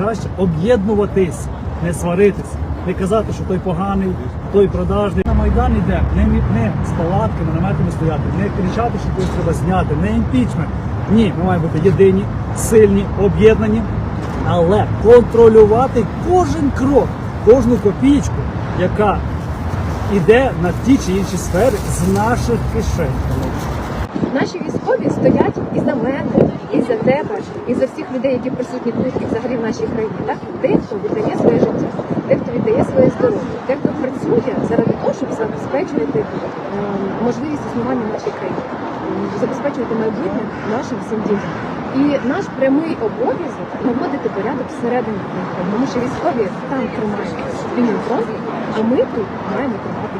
краще об'єднуватись, не сваритись, не казати, що той поганий, той продажний. На Майдан йде не, не з палатками, наметами стояти, не кричати, що когось треба зняти, не імпічмент. Ні, ми маємо бути єдині, сильні, об'єднані, але контролювати кожен крок, кожну копійку, яка йде на ті чи інші сфери з наших кишень. Наші військові стоять і за мене, за і за всіх людей, які присутні тут і взагалі в нашій країні. Так дехто віддає своє життя, дехто віддає своє здоров'я, дехто працює заради того, щоб забезпечувати ем, можливість існування країні, ем, забезпечувати майбутнє нашим всім дітям. І наш прямий обов'язок наводити порядок всередині тому що військові там тримають лінію фронту, а ми тут маємо тримати